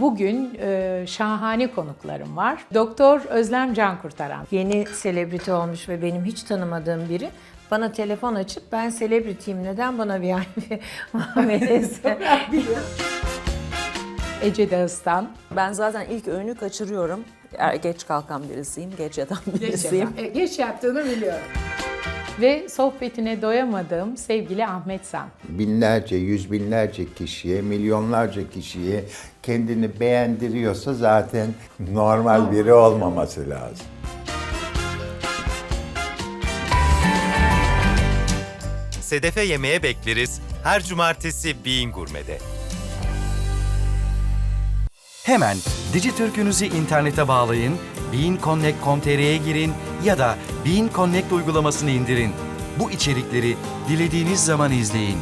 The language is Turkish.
Bugün e, şahane konuklarım var. Doktor Özlem Can Kurtaran. Yeni selebriti olmuş ve benim hiç tanımadığım biri bana telefon açıp ben selebritiyim neden bana VIP muamelesi Ece Dağıstan. Ben zaten ilk öğünü kaçırıyorum. Er- Geç kalkan birisiyim, geç yatan birisiyim. E, Geç yattığını biliyorum. Ve sohbetine doyamadığım sevgili Ahmet San. binlerce, yüz binlerce kişiye, milyonlarca kişiye kendini beğendiriyorsa zaten normal biri olmaması lazım. Sedefe yemeğe bekleriz her cumartesi Bean Gurme'de. Hemen Dijitürk'ünüzü internete bağlayın, beanconnect.com.tr'ye girin ya da Bean Connect uygulamasını indirin. Bu içerikleri dilediğiniz zaman izleyin.